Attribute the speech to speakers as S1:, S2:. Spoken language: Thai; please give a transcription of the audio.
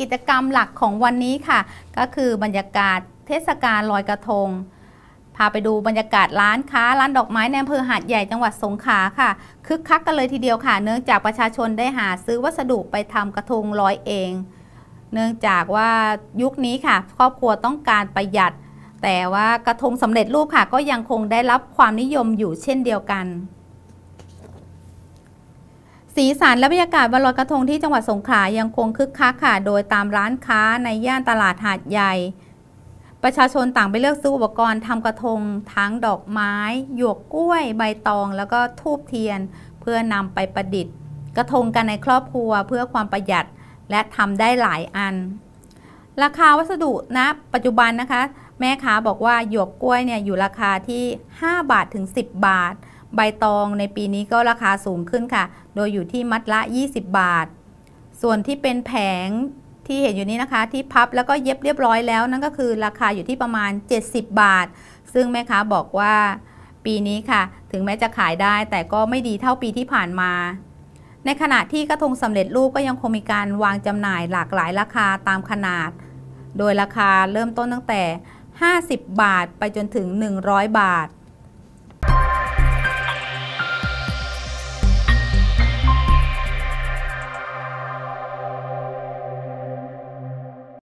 S1: กิจกรรมหลักของวันนี้ค่ะ ก็คือบรรยากาศเทศกาลลอยกระทง พาไปดูบรรยากาศร้านค้าร้านดอกไม้ในอำเภอหาดใหญ่จังหวัดสงขลาค่ะคึกคักกันเลยทีเดียวค่ะ เนื่องจากประชาชนได้หาซื้อวัสดุไปทำกระทงลอยเอง เนื่องจากว่ายุคนี้ค่ะ ครอบครัวต้องการประหยัด แต่ว่ากระทงสำเร็จรูปค่ะ ก็ยังคงได้รับความนิยมอยู่เช่นเดียวกัน สีสันและบรรยากาศวันลอยกระทงที่จังหวัดสงขลายังคงคึกคักค่ะ โดยตามร้านค้าในย่านตลาดหาดใหญ่ ประชาชนต่างไปเลือกซื้ออุปกรณ์ทำกระทง ทั้งดอกไม้ หยวกกล้วย ใบตอง แล้วก็ทูบเทียน เพื่อนำไปประดิษฐ์ กระทงกันในครอบครัวเพื่อความประหยัดและทำได้หลายอัน ราคาวัสดุณนะปัจจุบันนะคะ แม่ค้าบอกว่าหยวกกล้วยเนี่ยอยู่ราคาที่ 5 บาทถึง 10 บาท ใบตองในปีนี้ก็ราคาสูงขึ้นค่ะ โดยอยู่ที่มัดละ 20 บาท ส่วนที่เป็นแผงที่เห็นอยู่นี้นะคะ ที่พับแล้วก็เย็บเรียบร้อยแล้ว นั่นก็คือราคาอยู่ที่ประมาณ 70 บาท ซึ่งแม่ค้าบอกว่าปีนี้ค่ะ ถึงแม้จะขายได้แต่ก็ไม่ดีเท่าปีที่ผ่านมา ในขณะที่กระทงสำเร็จรูปก็ยังคงมีการวางจำหน่ายหลากหลายราคาตามขนาด โดยราคาเริ่มต้นตั้งแต่ 50 บาทไปจนถึง 100 บาท